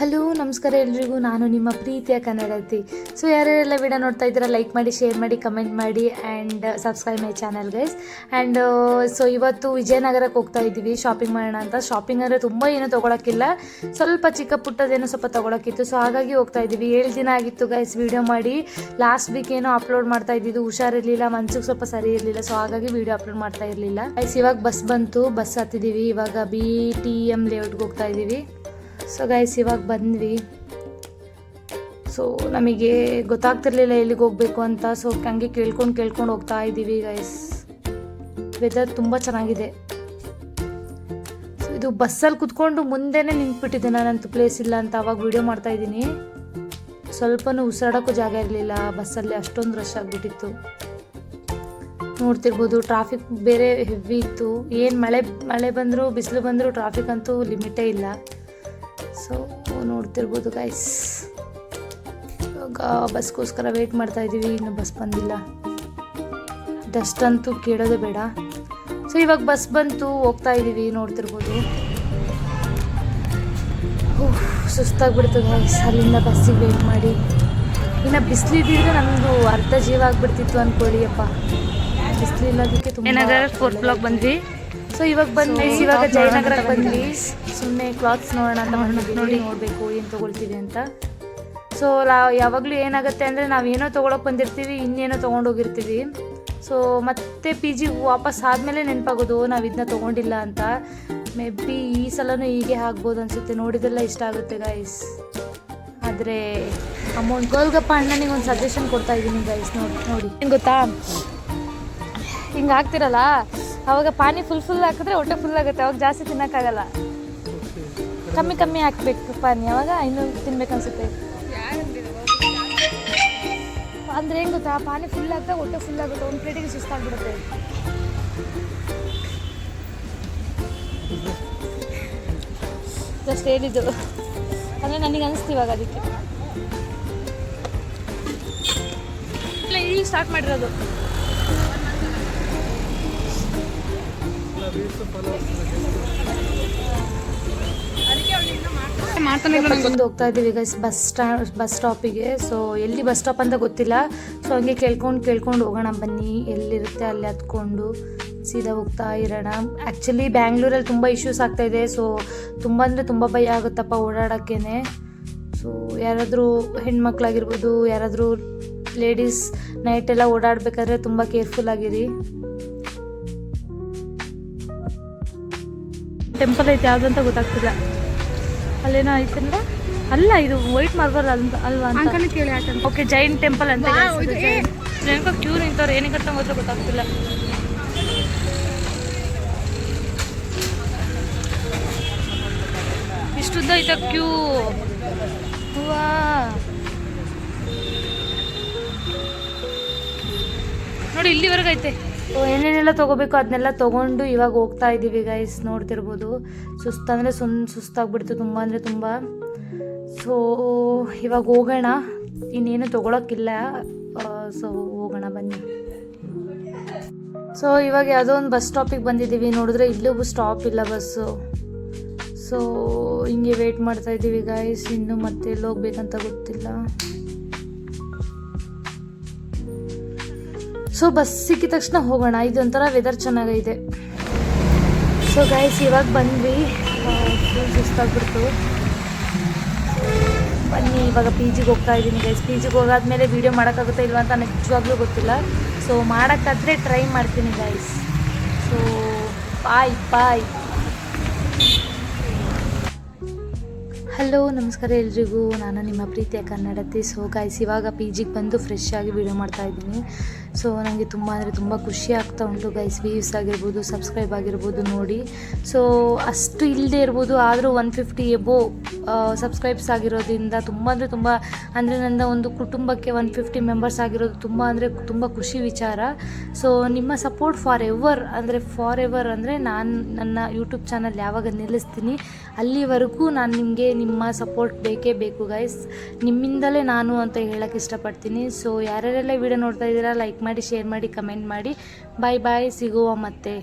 Hello, ನಮಸ್ಕಾರ ಎಲ್ರಿಗೂ. ನಾನು ನಿಮ್ಮ ಪ್ರೀತಿಯ ಕನ್ನಡತಿ. ಸೊ ಯಾರ್ಯಾರೆಲ್ಲ ವಿಡಿಯೋ ನೋಡ್ತಾ ಇದ್ದೀರಾ ಲೈಕ್ ಮಾಡಿ ಶೇರ್ ಮಾಡಿ ಕಮೆಂಟ್ ಮಾಡಿ and subscribe my channel guys and so ಇವತ್ತು ವಿಜಯನಗರಕ್ಕೆ ಹೋಗ್ತಾ ಇದ್ದೀವಿ ಶಾಪಿಂಗ್ ಮಾಡೋಣ ಅಂತ. ಶಾಪಿಂಗ್ ಅಂದರೆ ತುಂಬ ಏನೂ ತೊಗೊಳಕ್ಕಿಲ್ಲ. ಸ್ವಲ್ಪ ಚಿಕ್ಕ ಪುಟ್ಟದೇನೋ ಸ್ವಲ್ಪ ತೊಗೊಳಕ್ಕಿತ್ತು. ಸೊ ಹಾಗಾಗಿ ಹೋಗ್ತಾ ಇದ್ದೀವಿ. ಏಳು ದಿನ ಆಗಿತ್ತು ಗೈಸ್ ವಿಡಿಯೋ ಮಾಡಿ. ಲಾಸ್ಟ್ ವೀಕ್ ಏನೋ ಅಪ್ಲೋಡ್ ಮಾಡ್ತಾ ಇದ್ದಿದ್ದು ಹುಷಾರಿರಲಿಲ್ಲ, ಮನ್ಸಿಗೆ ಸ್ವಲ್ಪ ಸರಿ ಇರಲಿಲ್ಲ. ಸೊ ಹಾಗಾಗಿ ವಿಡಿಯೋ ಅಪ್ಲೋಡ್ ಮಾಡ್ತಾ ಇರಲಿಲ್ಲ. ಗೈಸ್ ಇವಾಗ ಬಸ್ ಬಂತು. ಬಸ್ ಹತ್ತಿದ್ದೀವಿ. ಇವಾಗ ಬಿ ಟಿ ಎಂ ಲೇಔಟ್ಗೆ ಹೋಗ್ತಾ ಇದ್ದೀವಿ. ಸೊ ಗೈಸ್ ಇವಾಗ ಬಂದ್ವಿ. ಸೊ ನಮಗೆ ಗೊತ್ತಾಗ್ತಿರ್ಲಿಲ್ಲ ಎಲ್ಲಿಗೆ ಹೋಗ್ಬೇಕು ಅಂತ. ಸೊ ಹಂಗೆ ಕೇಳ್ಕೊಂಡು ಕೇಳ್ಕೊಂಡು ಹೋಗ್ತಾ ಇದ್ದೀವಿ ಗೈಸ್ ವೆದರ್ ತುಂಬ ಚೆನ್ನಾಗಿದೆ. ಸೊ ಇದು ಬಸ್ಸಲ್ಲಿ ಕುತ್ಕೊಂಡು ಮುಂದೆನೇ ನಿಂತ್ಬಿಟ್ಟಿದ್ದೆ ನಾನಂತೂ ಪ್ಲೇಸ್ ಇಲ್ಲ ಅಂತ ಅವಾಗ ವಿಡಿಯೋ ಮಾಡ್ತಾ ಇದ್ದೀನಿ. ಸ್ವಲ್ಪನೂ ಉಸಿರಾಡೋಕ್ಕೂ ಜಾಗ ಇರಲಿಲ್ಲ, ಬಸ್ಸಲ್ಲಿ ಅಷ್ಟೊಂದು ರಶ್ ಆಗಿಬಿಟ್ಟಿತ್ತು. ನೋಡ್ತಿರ್ಬೋದು ಟ್ರಾಫಿಕ್ ಬೇರೆ ಹೆವಿ ಇತ್ತು. ಏನು ಮಳೆ ಮಳೆ ಬಂದರೂ, ಬಿಸಿಲು ಬಂದರೂ ಟ್ರಾಫಿಕ್ ಅಂತೂ ಲಿಮಿಟೇ ಇಲ್ಲ. ಸೊ ನೋಡ್ತಿರ್ಬೋದು ಗೈಸ್ ಇವಾಗ ಬಸ್ಗೋಸ್ಕರ ವೆಯ್ಟ್ ಮಾಡ್ತಾ ಇದ್ದೀವಿ ಇನ್ನು ಬಸ್ ಬಂದಿಲ್ಲ. ಡಸ್ಟ್ ಅಂತೂ ಕೇಳೋದೇ ಬೇಡ. ಸೊ ಇವಾಗ ಬಸ್ ಬಂತು, ಹೋಗ್ತಾ ಇದ್ದೀವಿ ನೋಡ್ತಿರ್ಬೋದು. ಸುಸ್ತಾಗ್ಬಿಡ್ತು ಗೈಸ್ ಅಲ್ಲಿಂದ ಬಸ್ಸಿಗೆ ವೆಯ್ಟ್ ಮಾಡಿ. ಇನ್ನು ಬಿಸಿಲಿದ್ದಿದ್ರೆ ನಮ್ಮದು ಅರ್ಧ ಜೀವ ಆಗ್ಬಿಡ್ತಿತ್ತು ಅಂದ್ಕೊಳ್ಳಿ ಅಪ್ಪ ಬಿಸಿಲಿಲ್ಲದಕ್ಕೆ ತುಂಬ ಫೋರ್ತ್ ಬ್ಲಾಕ್ ಬಂದ್ವಿ. ಸೊ ಇವಾಗ ಬಂದ್ವಿ ಇವಾಗ ಜಯನಗರಕ್ಕೆ ಬಂದ್ವಿ ಸುಮ್ಮನೆ ಕ್ಲಾತ್ಸ್ ನೋಡೋಣ ಅಂತ ನೋಡಿ ನೋಡಬೇಕು ಏನು ತೊಗೊಳ್ತೀವಿ ಅಂತ. ಸೊ ಯಾವಾಗಲೂ ಏನಾಗುತ್ತೆ ಅಂದರೆ ನಾವು ಏನೋ ತೊಗೊಳಕ್ಕೆ ಬಂದಿರ್ತೀವಿ ಇನ್ನೇನೋ ತೊಗೊಂಡೋಗಿರ್ತೀವಿ ಸೊ ಮತ್ತೆ ಪಿ ಜಿ ವಾಪಸ್ ಆದಮೇಲೆ ನೆನಪಾಗೋದು ನಾವು ಇದನ್ನ ತೊಗೊಂಡಿಲ್ಲ ಅಂತ. ಮೇ ಬಿ ಈ ಸಲನೂ ಹೀಗೆ ಆಗ್ಬೋದು ಅನಿಸುತ್ತೆ. ನೋಡಿದೆಲ್ಲ ಇಷ್ಟ ಆಗುತ್ತೆ ಗೈಸ್ ಆದರೆ ಅಮೌಂಟ್ ಗೋಲ್ಗಪ್ಪ ಅಣ್ಣನಿಗೆ ಒಂದು ಸಜೆಷನ್ ಕೊಡ್ತಾ ಇದ್ದೀನಿ ಗೈಸ್ ನೋಡಿ ನೋಡಿ. ಏನು ಗೊತ್ತಾ? ಹಿಂಗೆ ಹಾಕ್ತಿರಲ್ಲ ಅವಾಗ ಪಾನಿ ಫುಲ್ ಫುಲ್ ಹಾಕಿದ್ರೆ ಹೊಟ್ಟೆ ಫುಲ್ ಆಗುತ್ತೆ, ಅವಾಗ ಜಾಸ್ತಿ ತಿನ್ನೋಕ್ಕಾಗಲ್ಲ. ಕಮ್ಮಿ ಕಮ್ಮಿ ಹಾಕ್ಬೇಕು ಪಾನಿ, ಅವಾಗ ಇನ್ನು ತಿನ್ಬೇಕು ಅನ್ಸುತ್ತೆ. ಅಂದ್ರೆ ಏನು ಗೊತ್ತಾ, ಪಾನಿ ಫುಲ್ ಹಾಕಿದ್ರೆ ಹೊಟ್ಟೆ ಫುಲ್ ಆಗುತ್ತೆ, ಒಂದು ಪ್ಲೇಟಿಗೆ ಸುಸ್ತಾಗ್ಬಿಡುತ್ತೆ. ಜಸ್ಟ್ ಹೇಳಿದ್ದು. ಅಂದರೆ ನನಗೆ ಅನಿಸ್ತು ಇವಾಗ ಅದಕ್ಕೆ. ಈಗ ಸ್ಟಾರ್ಟ್ ಮಾಡಿರೋದು. ಮುಂದೆ ಹೋಗ್ತಾ ಇದ್ದೀವಿ ಗೈಸ್ ಬಸ್ ಸ್ಟಾ ಬಸ್ ಸ್ಟಾಪಿಗೆ ಸೊ ಎಲ್ಲಿ ಬಸ್ ಸ್ಟಾಪ್ ಅಂತ ಗೊತ್ತಿಲ್ಲ. ಸೊ ಹಂಗೆ ಕೇಳ್ಕೊಂಡು ಕೇಳ್ಕೊಂಡು ಹೋಗೋಣ ಬನ್ನಿ. ಎಲ್ಲಿರುತ್ತೆ ಅಲ್ಲಿ ಹತ್ಕೊಂಡು ಸೀದಾ ಹೋಗ್ತಾ ಇರೋಣ. ಆ್ಯಕ್ಚುಲಿ ಬ್ಯಾಂಗ್ಳೂರಲ್ಲಿ ತುಂಬ ಇಶ್ಯೂಸ್ ಆಗ್ತಾ ಇದೆ. ಸೊ ತುಂಬ ಅಂದರೆ ತುಂಬ ಭಯ ಆಗುತ್ತಪ್ಪ ಓಡಾಡೋಕ್ಕೇ ಸೊ ಯಾರಾದರೂ ಹೆಣ್ಮಕ್ಳಾಗಿರ್ಬೋದು, ಯಾರಾದರೂ ಲೇಡೀಸ್ ನೈಟೆಲ್ಲ ಓಡಾಡಬೇಕಾದ್ರೆ ತುಂಬ ಕೇರ್ಫುಲ್ ಆಗಿರಿ. ಟೆಂಪಲ್ ಐತೆ ಯಾವ್ದು ಅಂತ ಗೊತ್ತಾಗ್ತಿಲ್ಲ. ಅಲ್ಲೇನೋ ಐತಲ್ಲ ಅಲ್ಲ ಇದು ವೈಟ್ ಮಾರ್ಬಲ್ ಅಂತ ಅಲ್ವಾ ಅಂಕಲ್ ಕೇಳಿ ಓಕೆ ಜೈನ್ ಟೆಂಪಲ್ ಅಂತ ಏನಕ್ಕೋ ಕ್ಯೂ ನಿಂತವ್ರು ಏನಕ್ಕೆ ಅಂತ ಮಾತ್ರ ಗೊತ್ತಾಗ್ತಿಲ್ಲ. ಇಷ್ಟುದ್ದ ಐತ ಕ್ಯೂ ವಾ ನೋಡಿ ಇಲ್ಲಿವರೆಗೈತೆ ಐತೆ. ಏನೇನೆಲ್ಲ ತೊಗೋಬೇಕು ಅದನ್ನೆಲ್ಲ ತೊಗೊಂಡು ಇವಾಗ ಹೋಗ್ತಾ ಇದ್ದೀವಿ ಗೈಸ್ ನೋಡ್ತಿರ್ಬೋದು. ಸುಸ್ತಂದರೆ ಸುನ್, ಸುಸ್ತಾಗ್ಬಿಡ್ತು ತುಂಬ ಅಂದರೆ ತುಂಬ. ಸೊ ಇವಾಗ ಹೋಗೋಣ. ಇನ್ನೇನು ತೊಗೊಳಕ್ಕಿಲ್ಲ. ಸೊ ಹೋಗೋಣ ಬನ್ನಿ. ಸೊ ಇವಾಗ ಯಾವುದೋ ಒಂದು ಬಸ್ ಸ್ಟಾಪಿಗೆ ಬಂದಿದ್ದೀವಿ. ನೋಡಿದ್ರೆ ಇಲ್ಲೂ ಸ್ಟಾಪ್ ಇಲ್ಲ ಬಸ್ಸು ಸೊ ಹಿಂಗೆ ವೇಟ್ ಮಾಡ್ತಾ ಇದ್ದೀವಿ ಗಾಯ್ಸ್ ಇನ್ನು ಮತ್ತೆ ಎಲ್ಲಿ ಹೋಗ್ಬೇಕಂತ ಗೊತ್ತಿಲ್ಲ. ಸೊ ಬಸ್ ಸಿಕ್ಕಿದ ತಕ್ಷಣ ಹೋಗೋಣ. ಇದೊಂಥರ ವೆದರ್ ಚೆನ್ನಾಗೈತೆ. ಸೊ ಗೈಸ್ ಇವಾಗ ಬಂದ್ವಿ. ಸುಸ್ತಾಗ್ಬಿಡ್ತು ಬನ್ನಿ, ಇವಾಗ ಪಿ ಜಿಗೆ ಹೋಗ್ತಾ ಇದ್ದೀನಿ ಗೈಸ್ ಪಿ ಜಿಗೆ ಹೋಗಾದ್ಮೇಲೆ ವೀಡಿಯೋ ಮಾಡೋಕ್ಕಾಗುತ್ತಾ ಇಲ್ವಾ ಅಂತ ನಿಜವಾಗ್ಲೂ ಗೊತ್ತಿಲ್ಲ. ಸೊ ಮಾಡೋಕ್ಕಾದ್ರೆ ಟ್ರೈ ಮಾಡ್ತೀನಿ guys so bye bye hello, ನಮಸ್ಕಾರ ಎಲ್ರಿಗೂ. ನಾನು ನಿಮ್ಮ ಪ್ರೀತಿಯ ಕನ್ನಡತಿ. ಸೊ ಗಾಯ್ಸ್ ಇವಾಗ ಪಿ ಜಿಗೆ ಬಂದು ಫ್ರೆಶ್ ಆಗಿ ವಿಡಿಯೋ ಮಾಡ್ತಾ ಇದ್ದೀನಿ. ಸೊ ನನಗೆ ತುಂಬ ಅಂದರೆ ತುಂಬ ಖುಷಿ ಆಗ್ತಾ ಉಂಟು ಗೈಸ್ ವ್ಯೂಸ್ ಆಗಿರ್ಬೋದು ಸಬ್ಸ್ಕ್ರೈಬ್ ಆಗಿರ್ಬೋದು ನೋಡಿ. ಸೊ ಅಷ್ಟು ಇಲ್ಲದೆ ಇರ್ಬೋದು, ಆದರೂ ಒನ್ ಫಿಫ್ಟಿ ಎಬೋ ಸಬ್ಸ್ಕ್ರೈಬ್ಸ್ ಆಗಿರೋದ್ರಿಂದ ತುಂಬ ಅಂದರೆ ತುಂಬ, ಅಂದರೆ ನನ್ನ ಒಂದು ಕುಟುಂಬಕ್ಕೆ ಒನ್ ಫಿಫ್ಟಿ ಮೆಂಬರ್ಸ್ ಆಗಿರೋದು ತುಂಬ ಅಂದರೆ ತುಂಬ ಖುಷಿ ವಿಚಾರ. ಸೊ ನಿಮ್ಮ ಸಪೋರ್ಟ್ ಫಾರ್ ಎವರ್ ಅಂದರೆ ಫಾರ್ ಎವರ್ ಅಂದರೆ ನಾನು ನನ್ನ ಯೂಟ್ಯೂಬ್ ಚಾನಲ್ ಯಾವಾಗ ನಿಲ್ಲಿಸ್ತೀನಿ, ಅಲ್ಲಿವರೆಗೂ ನಾನು ನಿಮಗೆ ನಿಮ್ಮ ಸಪೋರ್ಟ್ ಬೇಕೇ ಬೇಕು ಗೈಸ್ ನಿಮ್ಮಿಂದಲೇ ನಾನು ಅಂತ ಹೇಳೋಕ್ಕೆ ಇಷ್ಟಪಡ್ತೀನಿ. ಸೊ ಯಾರ್ಯಾರೆಲ್ಲ ವಿಡಿಯೋ ನೋಡ್ತಾ ಇದ್ದೀರಾ ಲೈಕ್ ಮಾಡಿ ಶೇರ್ ಮಾಡಿ ಕಮೆಂಟ್ ಮಾಡಿ. ಬಾಯ್ ಬಾಯ್ ಸಿಗುವ ಮತ್ತೆ.